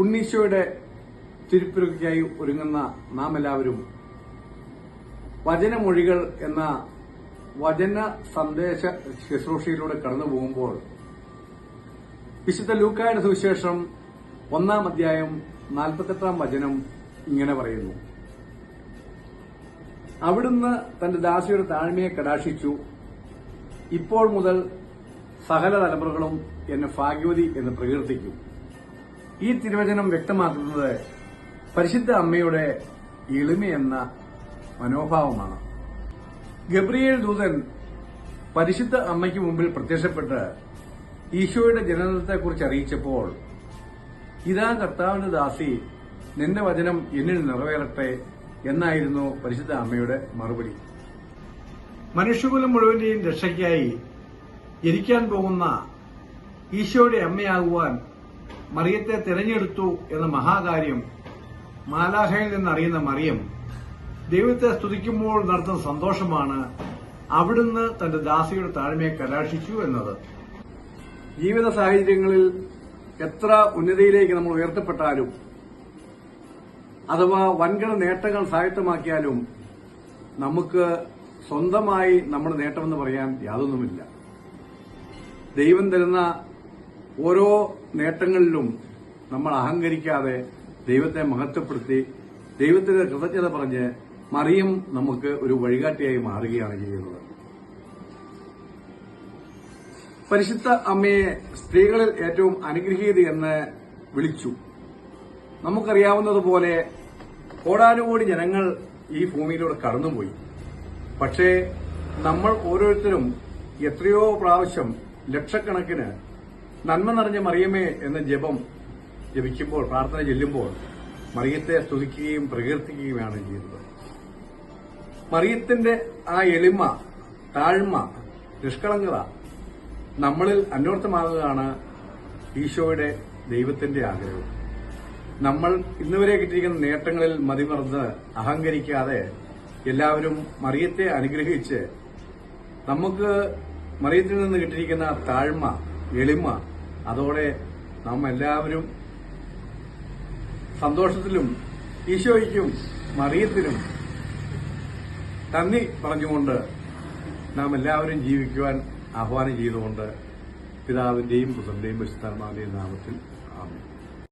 ഉണ്ണീശോയുടെ തിരുപ്പിറക്കായി ഒരുങ്ങുന്ന നാം എല്ലാവരും വചനമൊഴികൾ എന്ന വചന സന്ദേശ ശുശ്രൂഷയിലൂടെ കടന്നു പോകുമ്പോൾ വിശുദ്ധ ലൂക്കായുടെ സുവിശേഷം ഒന്നാം അധ്യായം നാൽപ്പത്തെട്ടാം വചനം ഇങ്ങനെ പറയുന്നു. അവിടുന്ന് തന്റെ ദാസിയുടെ താഴ്മയെ കടാക്ഷിച്ചു. ഇപ്പോൾ മുതൽ സകല തലമുറകളും എന്നെ ഭാഗ്യവതി എന്ന് പ്രകീർത്തിക്കും. ഈ തിരുവചനം വ്യക്തമാക്കുന്നത് പരിശുദ്ധ അമ്മയുടെ എളിമയെന്ന മനോഭാവമാണ്. ഗബ്രിയേൽ ദൂതൻ പരിശുദ്ധ അമ്മയ്ക്ക് മുമ്പിൽ പ്രത്യക്ഷപ്പെട്ട് ഈശോയുടെ ജനനത്തെക്കുറിച്ച് അറിയിച്ചപ്പോൾ ഇതാ കർത്താവിന്റെ ദാസി നിന്റെ വചനം എന്നിൽ നിറവേറട്ടെ എന്നായിരുന്നു പരിശുദ്ധ അമ്മയുടെ മറുപടി. മനുഷ്യകുലം മുഴുവന്റെയും രക്ഷയ്ക്കായി ജനിക്കാൻ പോകുന്ന ഈശോയുടെ അമ്മയാകുവാൻ മറിയത്തെ തിരഞ്ഞെടുത്തു എന്ന മഹാകാര്യം മാലാഹയിൽ നിന്നറിയുന്ന മറിയം ദൈവത്തെ സ്തുതിക്കുമ്പോൾ നടത്തുന്ന സന്തോഷമാണ് അവിടുന്ന് തന്റെ ദാസിയുടെ താഴ്മയെ കലാക്ഷിച്ചു എന്നത്. ജീവിത സാഹചര്യങ്ങളിൽ എത്ര ഉന്നതിയിലേക്ക് നമ്മൾ ഉയർത്തപ്പെട്ടാലും അഥവാ വൻകിട നേട്ടങ്ങൾ സായത്തമാക്കിയാലും നമുക്ക് സ്വന്തമായി നമ്മുടെ നേട്ടമെന്ന് പറയാൻ യാതൊന്നുമില്ല. ദൈവം തരുന്ന ഓരോ നേട്ടങ്ങളിലും നമ്മൾ അഹങ്കരിക്കാതെ ദൈവത്തെ മഹത്വപ്പെടുത്തി ദൈവത്തിന് കൃതജ്ഞത പറഞ്ഞ് മറിയം നമുക്ക് ഒരു വഴികാട്ടിയായി മാറുകയാണ് ചെയ്യുന്നത്. പരിശുദ്ധ അമ്മയെ സ്ത്രീകളിൽ ഏറ്റവും അനുഗ്രഹീത എന്ന് വിളിച്ചു. നമുക്കറിയാവുന്നതുപോലെ കോടാനുകോടി ജനങ്ങൾ ഈ ഭൂമിയിലൂടെ കടന്നുപോയി. പക്ഷേ നമ്മൾ ഓരോരുത്തരും എത്രയോ പ്രാവശ്യം ലക്ഷക്കണക്കിന് നന്മ നിറഞ്ഞ മറിയമേ എന്ന ജപം ജപിക്കുമ്പോൾ പ്രാർത്ഥന ചെല്ലുമ്പോൾ മറിയത്തെ സ്തുതിക്കുകയും പ്രകീർത്തിക്കുകയുമാണ് ചെയ്യുന്നത്. മറിയത്തിന്റെ ആ എളിമ താഴ്മ നിഷ്കളങ്കത നമ്മളിൽ അന്വർത്ഥമാകുകയാണ് ഈശോയുടെ ദൈവത്തിന്റെ ആഗ്രഹം. നമ്മൾ ഇന്നുവരെ കിട്ടിയിരിക്കുന്ന നേട്ടങ്ങളിൽ മതിമറന്ന് അഹങ്കരിക്കാതെ എല്ലാവരും മറിയത്തെ അനുഗ്രഹിച്ച് നമുക്ക് മറിയത്തിൽ നിന്ന് കിട്ടിയിരിക്കുന്ന താഴ്മ എളിമ അതോടെ നാം എല്ലാവരും സന്തോഷത്തിലും ഈശോയ്ക്കും മറിയത്തിനും തന്നി പറഞ്ഞുകൊണ്ട് നാം എല്ലാവരും ജീവിക്കുവാൻ ആഹ്വാനം ചെയ്തുകൊണ്ട് പിതാവിന്റെയും പുത്രന്റെയും വിശുദ്ധാത്മാവിന്റെയും നാമത്തിൽ ആമേൻ.